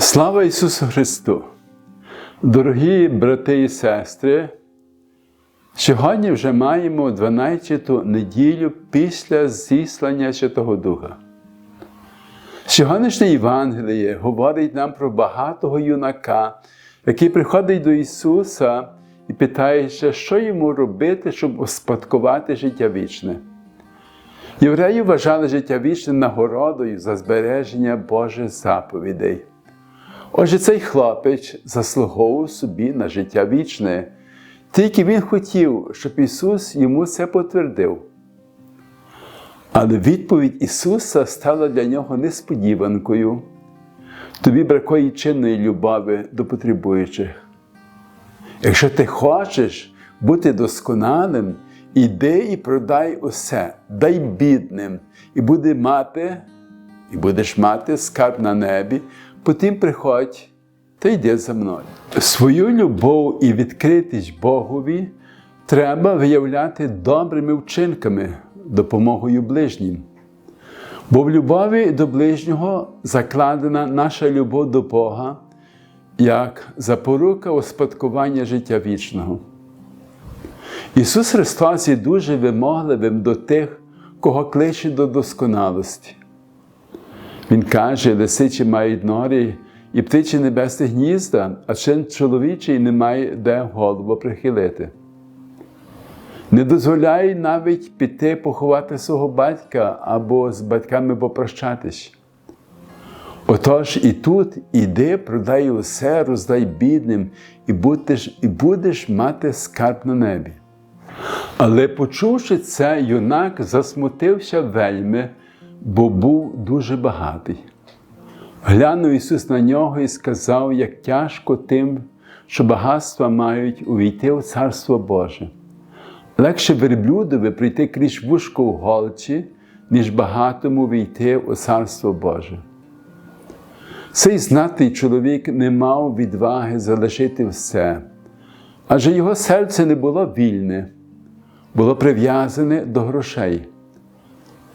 Слава Ісусу Христу! Дорогі брати і сестри! Сьогодні вже маємо 12-ту неділю після зіслання Святого Духа. Сьогоднішнє Євангеліє говорить нам про багатого юнака, який приходить до Ісуса і питається, що йому робити, щоб успадкувати життя вічне. Євреї вважали життя вічне нагородою за збереження Божих заповідей. Отже, цей хлопець заслуговував собі на життя вічне, тільки він хотів, щоб Ісус йому це потвердив. Але відповідь Ісуса стала для нього несподіванкою. Тобі бракує чинної любові до потребуючих. Якщо ти хочеш бути досконалим, іди і продай усе, дай бідним, і буде мати, і будеш мати скарб на небі, потім приходь та йди за мною. Свою любов і відкритість Богові треба виявляти добрими вчинками, допомогою ближнім. Бо в любові до ближнього закладена наша любов до Бога як запорука успадкування життя вічного. Ісус Христос є дуже вимогливим до тих, кого кличе до досконалості. Він каже, лисичі мають норі і птичі небесні гнізда, а чин чоловічий не має де голову прихилити. Не дозволяє навіть піти поховати свого батька або з батьками попрощатись. Отож і тут іди, продай усе, роздай бідним, і будеш, і будеш мати скарб на небі. Але, почувши це, юнак засмутився вельми, бо був дуже багатий. Глянув Ісус на нього і сказав, як тяжко тим, що багатства мають увійти в Царство Боже. Легше верблюдові прийти крізь вушко в голці, ніж багатому війти у Царство Боже. Цей знатний чоловік не мав відваги залишити все, адже його серце не було вільне, було прив'язане до грошей.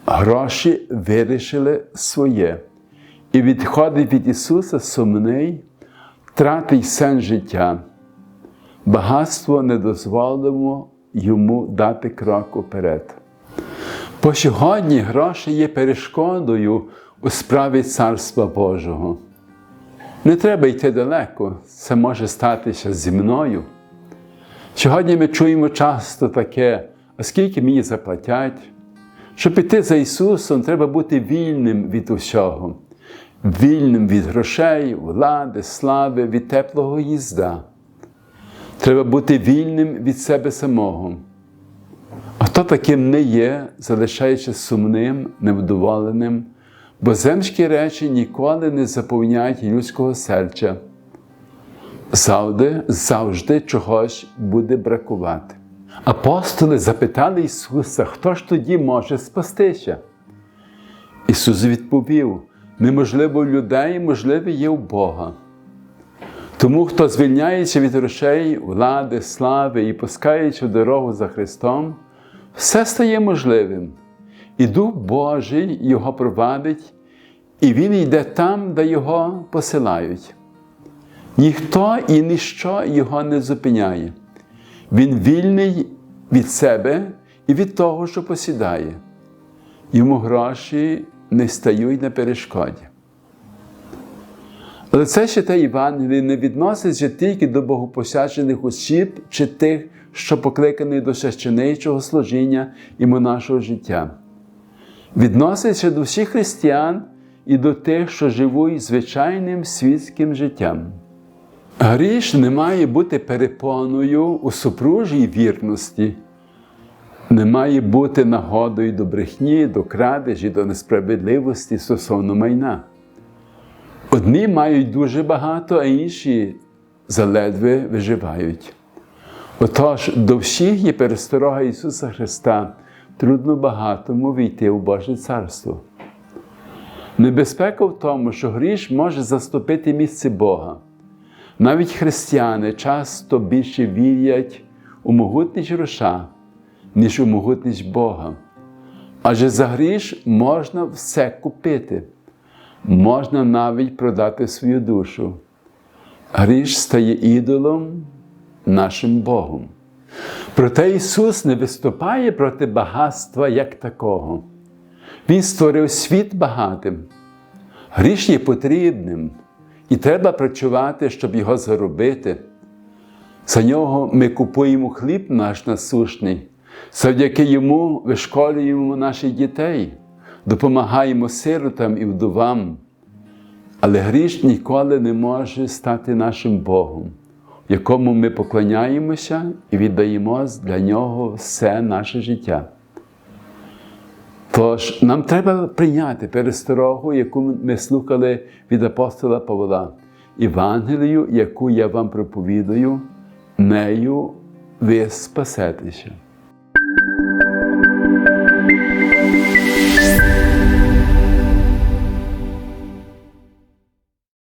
Гроші вирішили своє, і відходить від Ісуса сумний, тратить сенс життя. Багатство не дозволимо йому дати крок уперед. По сьогодні гроші є перешкодою у справі Царства Божого. Не треба йти далеко, це може статися зі мною. Сьогодні ми чуємо часто таке, а скільки мені заплатять. Щоб піти за Ісусом, треба бути вільним від усього, вільним від грошей, влади, слави, від теплого їзда. Треба бути вільним від себе самого. А хто таким не є, залишаючись сумним, невдоволеним, бо земські речі ніколи не заповняють людського серця. Завжди, завжди чогось буде бракувати. Апостоли запитали Ісуса, хто ж тоді може спастися? Ісус відповів: неможливо в людей, можливе є у Бога. Тому, хто звільняється від грошей, влади, слави і пускаючи дорогу за Христом, все стає можливим. І Дух Божий Його провадить, і Він йде там, де Його посилають. Ніхто і ніщо Його не зупиняє. Він вільний від себе і від того, що посідає. Йому гроші не стають на перешкоді. Але це ще те Євангеліє не відноситься тільки до богопосяджених осіб чи тих, що покликані до священичого служіння і монашого життя. Відноситься до всіх християн і до тих, що живуть звичайним світським життям. Гріш не має бути перепоною у супружій вірності, не має бути нагодою до брехні, до крадежі, до несправедливості стосовно майна. Одні мають дуже багато, а інші заледве виживають. Отож, до всіх є пересторога Ісуса Христа, трудно багатому війти у Боже Царство. Небезпека в тому, що гріш може заступити місце Бога. Навіть християни часто більше вірять у могутність гроша, ніж у могутність Бога. Адже за гріш можна все купити, можна навіть продати свою душу. гріш стає ідолом нашим Богом. Проте Ісус не виступає проти багатства як такого. Він створив світ багатим. Гріш є потрібним, і треба працювати, щоб його заробити. За нього ми купуємо хліб наш насушний, завдяки йому вишколюємо наших дітей, допомагаємо сиротам і вдовам. Але гріш ніколи не може стати нашим Богом, якому ми поклоняємося і віддаємо для нього все наше життя. Тож нам треба прийняти пересторогу, яку ми слухали від апостола Павла, Євангелію, яку я вам проповідую, нею ви спасетеся.